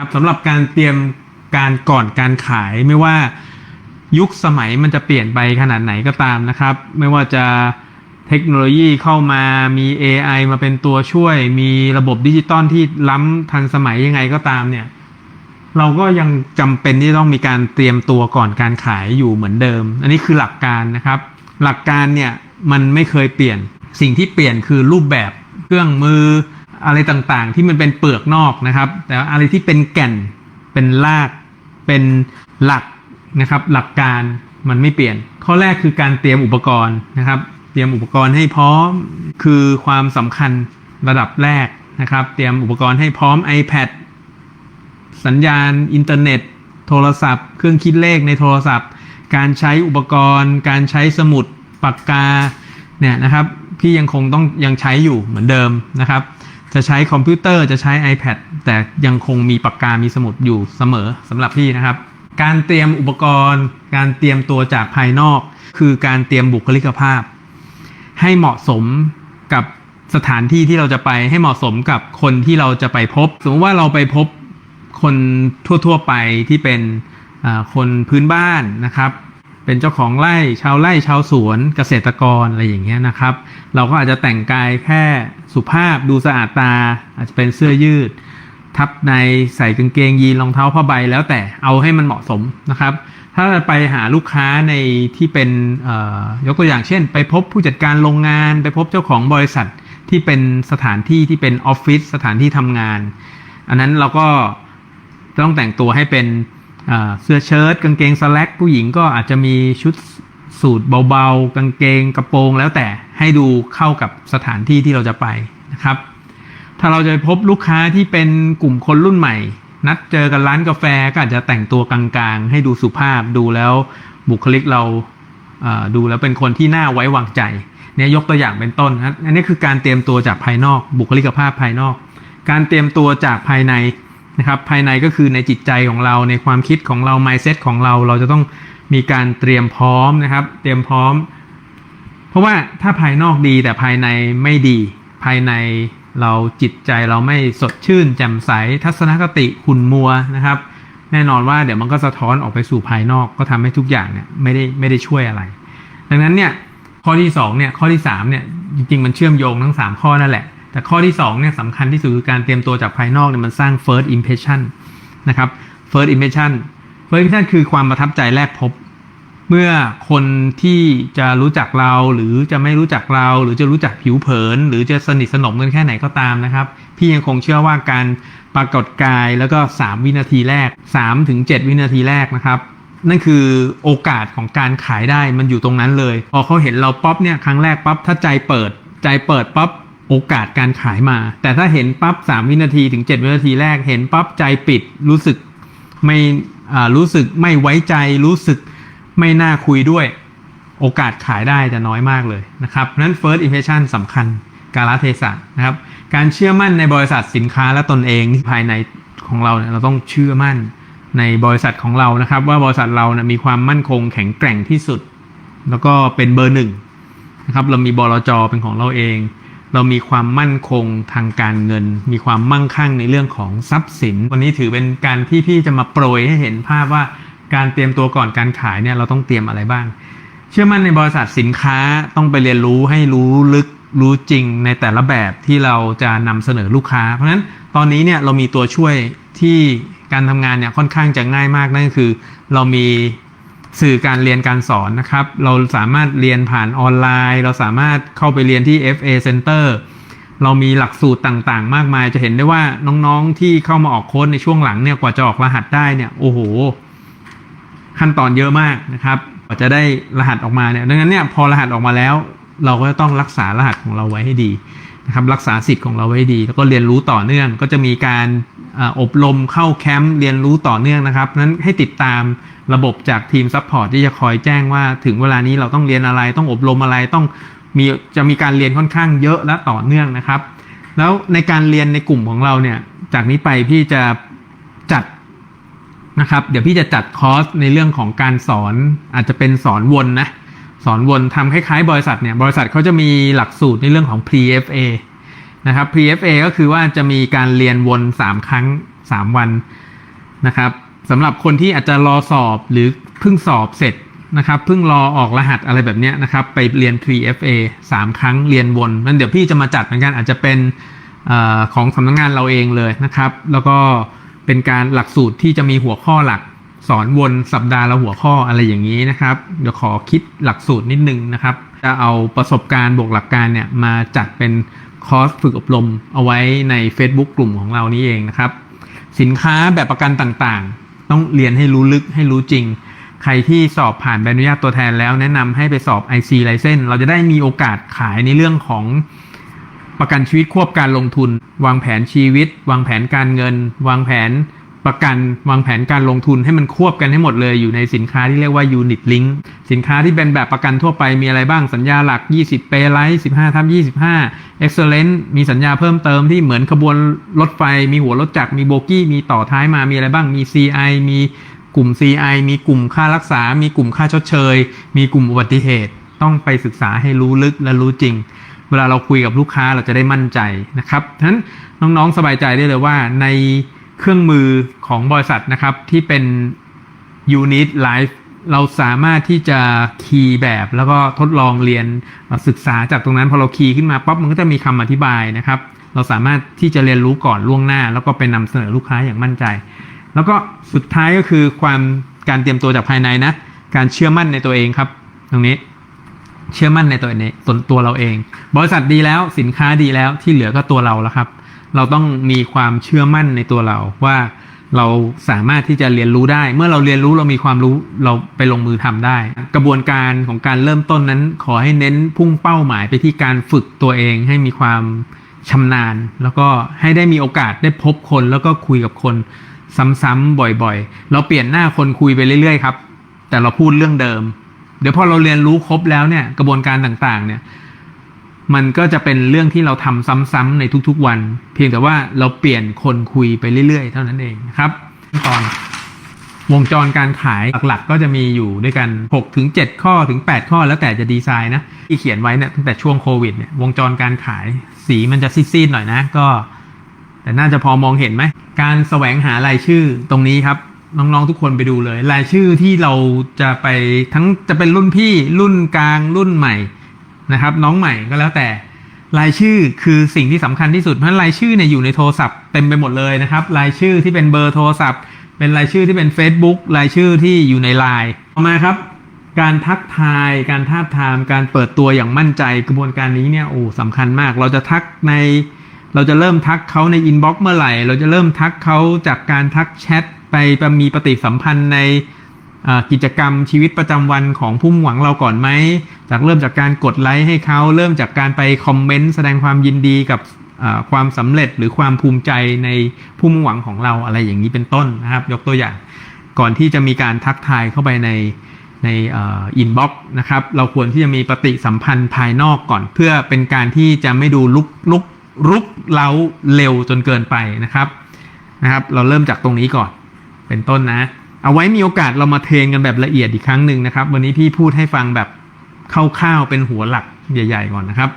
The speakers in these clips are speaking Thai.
ครับสำหรับการเตรียมการก่อนการขายไม่ว่ายุคสมัยมันจะเปลี่ยนไปขนาดไหนก็ตามนะครับ ไม่ว่าจะเทคโนโลยีเข้ามามี AI มาเป็นตัวช่วย มีระบบดิจิตอลที่ล้ำทันสมัยยังไงก็ตามเนี่ย เราก็ยังจำเป็นที่ต้องมีการเตรียมตัวก่อนการขายอยู่เหมือนเดิม อันนี้คือหลักการนะครับ หลักการเนี่ยมันไม่เคยเปลี่ยนสิ่งที่เปลี่ยนคือรูปแบบเครื่องมือ อะไรต่างๆ ที่มันเป็นเปลือกนอกนะครับ แต่อะไรที่เป็นแก่นเป็นราก เป็นหลักนะครับ หลักการมันไม่เปลี่ยน ข้อแรกคือการเตรียมอุปกรณ์นะครับ เตรียมอุปกรณ์ให้พร้อมคือความสำคัญระดับแรกนะครับ เตรียมอุปกรณ์ให้พร้อม iPad สัญญาณอินเทอร์เน็ต โทรศัพท์ เครื่องคิดเลขในโทรศัพท์ การใช้อุปกรณ์ การใช้สมุดปากกาเนี่ยนะครับพี่ยังคงต้องยังใช้อยู่เหมือนเดิมนะครับ จะใช้คอมพิวเตอร์จะใช้ iPad แต่ยังคงมีปากกา มีสมุดอยู่เสมอสำหรับพี่นะครับ การเตรียมอุปกรณ์ การเตรียมตัวจากภายนอก คือการเตรียมบุคลิกภาพ ให้เหมาะสมกับสถานที่ที่เราจะไปให้เหมาะสมกับคนที่เราจะไปพบ สมมติว่าเราไปพบคนทั่วๆไปที่เป็นคนพื้นบ้านนะครับ เป็นเจ้าของไร่ชาวไร่ชาวสวนเกษตรกรอะไรอย่างเงี้ยนะครับ เราก็อาจจะแต่งกายแค่สุภาพดูสะอาดตา อาจจะเป็นเสื้อยืด ทับในใส่กางเกงยีนรองเท้าผ้าใบแล้วแต่เอาให้มันเหมาะสมนะครับ ถ้าไปหาลูกค้าในที่เป็นยกตัวอย่างเช่น ไปพบผู้จัดการโรงงาน ไปพบเจ้าของบริษัทที่เป็นสถานที่ที่เป็นออฟฟิศสถานที่ทำงาน อันนั้นเราก็ต้องแต่งตัวให้เป็น เสื้อเชิ้ตกางเกงสแล็กผู้หญิงก็อาจจะมีชุดสูทเบาๆ กางเกงกระโปรงแล้วแต่ให้ดูเข้ากับสถานที่ที่เราจะไปนะครับ ถ้าเราจะพบลูกค้าที่เป็นกลุ่มคนรุ่นใหม่ นัดเจอกันร้านกาแฟก็อาจจะแต่งตัวกลางๆ ให้ดูสุภาพดูแล้วบุคลิกเราดูแล้วเป็นคนที่น่าไว้วางใจเนี่ยยกตัวอย่างเป็นต้นนะอันนี้คือการเตรียมตัวจากภายนอก บุคลิกภาพภายนอก การเตรียมตัวจากภายใน นะครับภายในก็คือในจิตใจของเราในความคิดของเรา mindset ของเราเราจะต้องมีการเตรียมพร้อมนะครับ เตรียมพร้อม เพราะว่าถ้าภายนอกดีแต่ภายในไม่ดี ภายในเราจิตใจเราไม่สดชื่น แจ่มใส ทัศนคติขุ่นมัวนะครับ แน่นอนว่าเดี๋ยวมันก็สะท้อนออกไปสู่ภายนอกก็ทำให้ทุกอย่างเนี่ยไม่ได้ไม่ได้ช่วยอะไร ดังนั้นเนี่ยข้อที่2เนี่ยข้อที่3เนี่ยจริงๆมันเชื่อมโยงทั้ง 3 ข้อนั่นแหละ แต่ข้อที่2เนี่ยสำคัญที่สุดคือการเตรียมตัวจากภายนอกเนี่ยมันสร้าง first impression นะครับ first impression first impression คือความประทับใจแรกพบ เมื่อคนที่จะรู้จักเราหรือจะไม่รู้จักเรา หรือจะรู้จักผิวเผิน หรือจะสนิทสนมกันแค่ไหนก็ตามนะครับ พี่ยังคงเชื่อว่าการปรากฏกายแล้วก็ 3 วินาทีแรก3ถึง7วินาทีแรกนะครับนั่นคือโอกาสของการขายได้มันอยู่ตรงนั้นเลย พอเขาเห็นเราป๊อปเนี่ยครั้งแรกป๊อปถ้าใจเปิด ใจเปิดป๊อป โอกาสการขายมา แต่ถ้าเห็นปั๊บ3วินาทีถึง7วินาทีแรกเห็นปั๊บใจปิดรู้สึกไม่รู้สึกไม่ไว้ใจรู้สึกไม่น่าคุยด้วย โอกาสขายได้จะน้อยมากเลยนะครับนั้น first impression สำคัญกาลเทศะนะครับ การเชื่อมั่นในบริษัทสินค้าและตนเองที่ภายในของเราเนี่ยเราต้องเชื่อมั่นในบริษัทของเรานะครับ ว่าบริษัทเรานะมีความมั่นคงแข็งแกร่งที่สุด แล้วก็เป็นเบอร์หนึ่งนะครับเรามีบลจเป็นของเราเอง เรามีความมั่นคงทางการเงิน มีความมั่งคั่งในเรื่องของทรัพย์สิน วันนี้ถือเป็นการที่พี่จะมาโปรยให้เห็นภาพว่าการเตรียมตัวก่อนการขายเนี่ยเราต้องเตรียมอะไรบ้าง เชื่อมั่นในบริษัทสินค้าต้องไปเรียนรู้ให้รู้ลึกรู้จริงในแต่ละแบบที่เราจะนำเสนอลูกค้า เพราะฉะนั้นตอนนี้เนี่ยเรามีตัวช่วยที่การทำงานเนี่ยค่อนข้างจะง่ายมากนั่นก็คือ เรามี สื่อการเรียนการสอนนะครับ เราสามารถเรียนผ่านออนไลน์ เราสามารถเข้าไปเรียนที่ FA Center เรามีหลักสูตรต่างๆ มากมายจะเห็นได้ว่าน้องๆที่เข้ามาออกโค้ดในช่วงหลังเนี่ยกว่าจะออกรหัสได้เนี่ยโอ้โห ขั้นตอนเยอะมากนะครับกว่าจะได้รหัสออกมาเนี่ยดังนั้นเนี่ยพอรหัสออกมาแล้ว เราก็ต้องรักษารหัสของเราไว้ให้ดีนะครับรักษาสิทธิ์ของเราไว้ดี แล้วก็เรียนรู้ต่อเนื่อง ก็จะมีการอบรมเข้าแคมป์เรียนรู้ต่อเนื่องนะครับนั้นให้ติดตาม ระบบจากทีมซัพพอร์ตที่จะคอยแจ้งว่าถึงเวลานี้เราต้องเรียนอะไรต้องอบรมอะไรต้องมีจะมีการเรียนค่อนข้างเยอะและต่อเนื่องนะครับ แล้วในการเรียนในกลุ่มของเราเนี่ยจากนี้ไปพี่จะจัดนะครับ เดี๋ยวพี่จะจัดคอร์สในเรื่องของการสอนอาจจะเป็นสอนวนนะสอนวนทำคล้ายๆ บริษัทเนี่ยบริษัทเขาจะมีหลักสูตรในเรื่องของ PFA นะครับ PFA ก็คือว่าจะมีการเรียนวน 3 ครั้ง 3 วันนะครับ สำหรับคนที่อาจจะรอสอบหรือเพิ่งสอบเสร็จนะครับเพิ่งรอออกรหัสอะไรแบบนี้นะครับ ไปเรียน 3FA 3 ครั้งเรียนวนนั่นเดี๋ยวพี่จะมาจัดเหมือนกันอาจจะเป็นออของสำนักงงานเราเองเลยนะครับ แล้วก็เป็นการหลักสูตรที่จะมีหัวข้อหลักสอนวนสัปดาห์ละหัวข้ออะไรอย่างนี้นะครับ เดี๋ยวขอคิดหลักสูตรนิดนึงนะครับ จะเอาประสบการณ์บวกหลักการเนี่ยมาจัดเป็นคอร์สฝึกอบรมเอาไว้ใน Facebook กลุ่มของเรานี้เองนะครับ สินค้าแบบประกันต่างๆ ต้องเรียนให้รู้ลึกให้รู้จริง ใครที่สอบผ่านใบอนุญาตตัวแทนแล้ว แนะนำให้ไปสอบ IC ไลเซนเราจะได้มีโอกาสขายในเรื่องของประกันชีวิตควบการลงทุน วางแผนชีวิต วางแผนการเงิน วางแผน ประกันวางแผนการลงทุนให้มันควบกันให้หมดเลยอยู่ในสินค้าที่เรียกว่า Unit Link สินค้าที่เป็นแบบประกันทั่วไปมีอะไรบ้างสัญญาหลัก 20 p a y l i g h t 15ทับ25 Excellent มีสัญญาเพิ่มเติมที่เหมือนขบวนรถไฟ มีหัวรถจักรมีโบกี้ มีต่อท้ายมามีอะไรบ้าง มี CI มีกลุ่ม CI มีกลุ่มค่ารักษา มีกลุ่มค่าชดเชย มีกลุ่มอุบัติเหตุ ต้องไปศึกษาให้รู้ลึกและรู้จริง เวลาเราคุยกับลูกค้าเราจะได้มั่นใจนะครับฉะนั้นน้องๆสบายใจได้เลยว่าใน เครื่องมือของบริษัทนะครับที่เป็น Unit Life เราสามารถที่จะคีย์แบบแล้วก็ทดลองเรียนศึกษาจากตรงนั้นพอเราคีย์ขึ้นมาปั๊บมันก็จะมีคำอธิบายนะครับ เราสามารถที่จะเรียนรู้ก่อนล่วงหน้า แล้วก็ไปนำเสนอลูกค้าอย่างมั่นใจ แล้วก็สุดท้ายก็คือความการเตรียมตัวจากภายในนะ การเชื่อมั่นในตัวเองครับ ตรงนี้เชื่อมั่นในตัวเองตตัวเราเอง บริษัทดีแล้วสินค้าดีแล้วที่เหลือก็ตัวเราแล้วครับ เราต้องมีความเชื่อมั่นในตัวเราว่าเราสามารถที่จะเรียนรู้ได้ เมื่อเราเรียนรู้เรามีความรู้เราไปลงมือทำได้ กระบวนการของการเริ่มต้นนั้น ขอให้เน้นพุ่งเป้าหมายไปที่การฝึกตัวเองให้มีความชำนาญ แล้วก็ให้ได้มีโอกาสได้พบคนแล้วก็คุยกับคนซ้ำๆบ่อยๆ เราเปลี่ยนหน้าคนคุยไปเรื่อยๆครับ แต่เราพูดเรื่องเดิม เดี๋ยวพอเราเรียนรู้ครบแล้วเนี่ยกระบวนการต่างๆเนี่ย มันก็จะเป็นเรื่องที่เราทำซ้ำๆในทุกๆวัน เพียงแต่ว่าเราเปลี่ยนคนคุยไปเรื่อย ๆ เท่านั้นเองครับขั้นตอนวงจรการขายหลักๆ ก็จะมีอยู่ด้วยกัน 6 ถึง 7 ข้อถึง 8 ข้อแล้วแต่จะดีไซน์นะ ที่เขียนไว้เนี่ยตั้งแต่ช่วงโควิดเนี่ยวงจรการขายสีมันจะซีดๆหน่อยนะก็ แต่น่าจะพอมองเห็นไหม การแสวงหารายชื่อตรงนี้ครับน้องๆทุกคนไปดูเลย รายชื่อที่เราจะไปทั้งจะเป็นรุ่นพี่รุ่นกลางรุ่นใหม่ นะครับ น้องใหม่ก็แล้วแต่รายชื่อคือสิ่งที่สำคัญที่สุดเพราะรายชื่อเนี่ยอยู่ในโทรศัพท์เต็มไปหมดเลยนะครับ รายชื่อที่เป็นเบอร์โทรศัพท์ เป็นรายชื่อที่เป็น Facebook รายชื่อที่อยู่ในไลน์ต่อมาครับ การทักทาย การทาบทาม การเปิดตัวอย่างมั่นใจกระบวนการนี้เนี่ยโอ้สำคัญมาก เราจะทักใน เราจะเริ่มทักเขาในอินบ็อกซ์เมื่อไหร่ เราจะเริ่มทักเขาจากการทักแชทไปมีปฏิสัมพันธ์ในกิจกรรมชีวิตประจำวันของผู้หวังเราก่อนไหม จากเริ่มจากการกดไลค์ให้เขาเริ่มจากการไปคอมเมนต์แสดงความยินดีกับความสำเร็จหรือความภูมิใจในผู้มุ่งหวังของเราอะไรอย่างนี้เป็นต้นนะครับ ยกตัวอย่าง ก่อนที่จะมีการทักทายเข้าไปในในอินบ็อกซ์นะครับ เราควรที่จะมีปฏิสัมพันธ์ภายนอกก่อน เพื่อเป็นการที่จะไม่ดูลุกลุกรุกเล้าเร็วจนเกินไปนะครับนะครับ เราเริ่มจากตรงนี้ก่อนเป็นต้นนะ เอาไว้มีโอกาสเรามาเทรนกันแบบละเอียดอีกครั้งหนึ่งนะครับ วันนี้พี่พูดให้ฟังแบบ คร่าวๆเป็นหัวหลักใหญ่ ๆ ก่อนนะครับ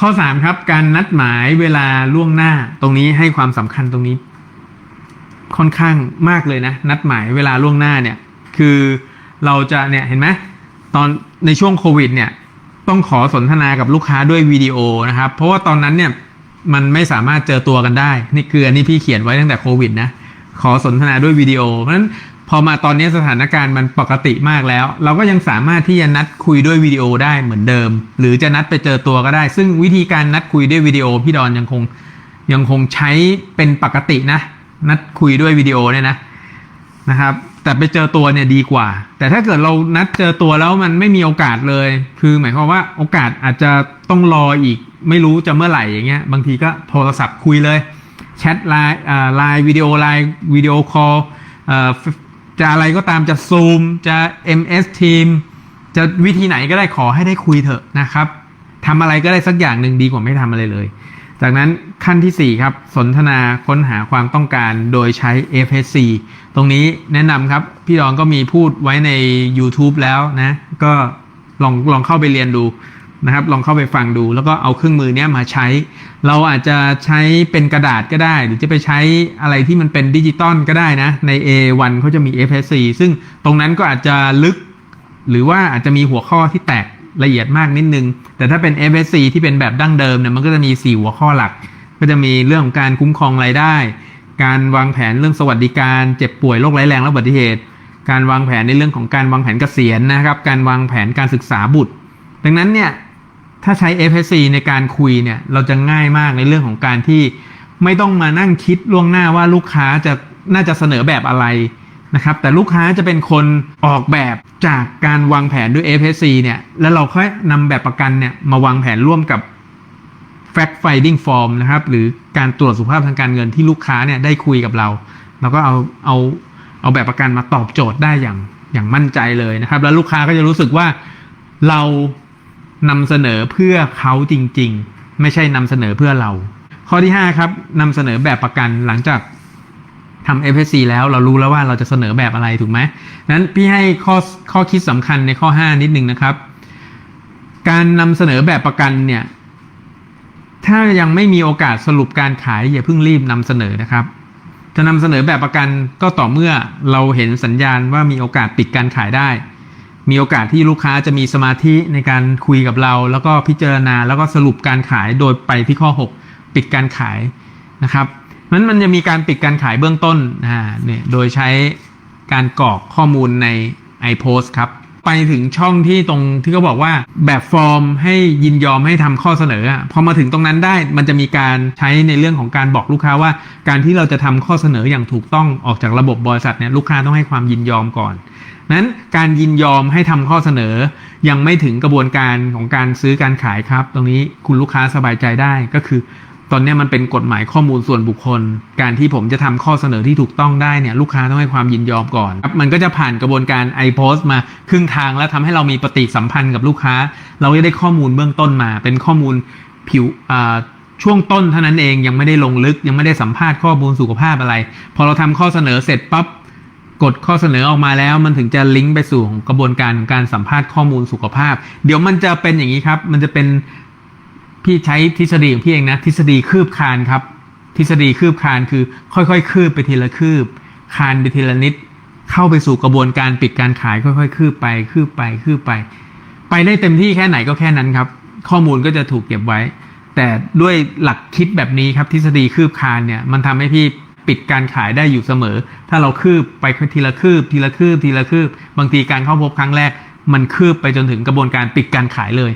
ข้อ 3 ครับ การนัดหมายเวลาล่วงหน้าตรงนี้ให้ความสำคัญตรงนี้ ค่อนข้างมากเลยนะ นัดหมายเวลาล่วงหน้าเนี่ย คือเราจะเนี่ยเห็นไหมตอนในช่วงโควิดเนี่ยต้องขอสนทนากับลูกค้าด้วยวิดีโอนะครับ เพราะว่าตอนนั้นเนี่ยมันไม่สามารถเจอตัวกันได้ นี่คืออันนี้พี่เขียนไว้ตั้งแต่โควิดนะขอสนทนาด้วยวิดีโอเพราะฉะนั้น พอมาตอนนี้สถานการณ์มันปกติมากแล้ว เราก็ยังสามารถที่จะนัดคุยด้วยวิดีโอได้เหมือนเดิม หรือจะนัดไปเจอตัวก็ได้ ซึ่งวิธีการนัดคุยด้วยวิดีโอพี่ดอนยังคงยังคงใช้เป็นปกตินะ นัดคุยด้วยวิดีโอเนี่ยนะนะครับ แต่ไปเจอตัวเนี่ยดีกว่า แต่ถ้าเกิดเรานัดเจอตัวแล้วมันไม่มีโอกาสเลย คือหมายความว่าโอกาสอาจจะต้องรออีก ไม่รู้จะเมื่อไหร่อย่างเงี้ยบางทีก็โทรศัพท์คุยเลยแชทไลน์ไลน์วิดีโอไลน์วิดีโอคอล จะอะไรก็ตามจะซูมจะ MS Team จะวิธีไหนก็ได้ขอให้ได้คุยเถอะนะครับทำอะไรก็ได้สักอย่างหนึ่งดีกว่าไม่ทำอะไรเลย จากนั้นขั้นที่ 4 ครับ สนทนาค้นหาความต้องการโดยใช้ FSC ตรงนี้แนะนำครับ พี่รองก็มีพูดไว้ใน YouTube แล้วนะ ก็ลองลองเข้าไปเรียนดู นะครับ ลองเข้าไปฟังดู แล้วก็เอาเครื่องมือเนี้ยมาใช้ เราอาจจะใช้เป็นกระดาษก็ได้ หรือจะไปใช้อะไรที่มันเป็นดิจิตอลก็ได้นะ ใน A1 เขาจะมี FSC ซึ่งตรงนั้นก็อาจจะลึก หรือว่าอาจจะมีหัวข้อที่แตกละเอียดมากนิดนึง แต่ถ้าเป็น FSC ที่เป็นแบบดั้งเดิมเนี่ยมันก็จะมี 4 หัวข้อหลัก ก็จะมีเรื่องของการคุ้มครองรายได้ การวางแผนเรื่องสวัสดิการ เจ็บป่วยโรคร้ายแรงและอุบัติเหตุ การวางแผนในเรื่องของการวางแผนเกษียณนะครับ การวางแผนการศึกษาบุตร ดังนั้นเนี่ย ถ้าใช้ FSC ในการคุยเนี่ยเราจะง่ายมากในเรื่องของการที่ไม่ต้องมานั่งคิดล่วงหน้าว่าลูกค้าจะน่าจะเสนอแบบอะไรนะครับแต่ลูกค้าจะเป็นคนออกแบบจากการวางแผนด้วย FSC เนี่ยแล้วเราค่อยนำแบบประกันเนี่ยมาวางแผนร่วมกับ fact finding form นะครับหรือการตรวจสุขภาพทางการเงินที่ลูกค้าเนี่ยได้คุยกับเรา แล้วก็เอาเอาเอาแบบประกันมาตอบโจทย์ได้อย่างอย่างมั่นใจเลยนะครับ แล้วลูกค้าก็จะรู้สึกว่าเรา นำเสนอเพื่อเขาจริงๆ ไม่ใช่นำเสนอเพื่อเรา ข้อที่ 5 ครับนำเสนอแบบประกันหลังจากทำ FSC แล้วเรารู้แล้วว่าเราจะเสนอแบบอะไรถูกไหมนั้นพี่ให้ข้อข้อคิดสำคัญในข้อ 5 นิดนึงนะครับ การนำเสนอแบบประกันเนี่ย ถ้ายังไม่มีโอกาสสรุปการขายอย่าเพิ่งรีบนำเสนอนะครับ จะนำเสนอแบบประกันก็ต่อเมื่อเราเห็นสัญญาณว่ามีโอกาสปิดการขายได้ มีโอกาสที่ลูกค้าจะมีสมาธิในการคุยกับเรา แล้วก็พิจารณาแล้วก็สรุปการขายโดยไปที่ข้อ 6 ปิดการขายนะครับนั้นมันจะมีการปิดการขายเบื้องต้นอ่าเนี่ยโดยใช้การกรอกข้อมูลใน iPost ครับ ไปถึงช่องที่ตรงที่เขาบอกว่าแบบฟอร์มให้ยินยอมให้ทำข้อเสนอพอมาถึงตรงนั้นได้มันจะมีการใช้ในเรื่องของการบอกลูกค้าว่า การที่เราจะทำข้อเสนออย่างถูกต้องออกจากระบบบริษัทเนี่ยลูกค้าต้องให้ความยินยอมก่อนนั้นการยินยอมให้ทำข้อเสนอ ยังไม่ถึงกระบวนการของการซื้อการขายครับ ตรงนี้คุณลูกค้าสบายใจได้ก็คือ ตอนนี้มันเป็นกฎหมายข้อมูลส่วนบุคคล การที่ผมจะทำข้อเสนอที่ถูกต้องได้เนี่ยลูกค้าต้องให้ความยินยอมก่อน มันก็จะผ่านกระบวนการ iPost มาครึ่งทางแล้วทำให้เรามีปฏิสัมพันธ์กับลูกค้า เราจะได้ข้อมูลเบื้องต้นมา เป็นข้อมูลผิวช่วงต้นเท่านั้นเองยังไม่ได้ลงลึกยังไม่ได้สัมภาษณ์ข้อมูลสุขภาพอะไร พอเราทำข้อเสนอเสร็จปั๊บกดข้อเสนอออกมาแล้วมันถึงจะลิงก์ไปสู่กระบวนการของการสัมภาษณ์ข้อมูลสุขภาพ เดี๋ยวมันจะเป็นอย่างนี้ครับ มันจะเป็น พี่ใช้ทฤษฎีของพี่เองนะ ทฤษฎีคืบคานครับ ทฤษฎีคืบคานคือค่อยๆ คืบไปทีละคืบ คานไปทีละนิด เข้าไปสู่กระบวนการปิดการขายค่อยๆ คืบไปคืบไปคืบไป ไปได้เต็มที่แค่ไหนก็แค่นั้นครับ ข้อมูลก็จะถูกเก็บไว้ แต่ด้วยหลักคิดแบบนี้ครับ ทฤษฎีคืบคานเนี่ยมันทำให้พี่ปิดการขายได้อยู่เสมอ ถ้าเราคืบไปทีละคืบ ทีละคืบ ทีละคืบ บางทีการเข้าพบครั้งแรก มันคืบไปจนถึงกระบวนการปิดการขายเลย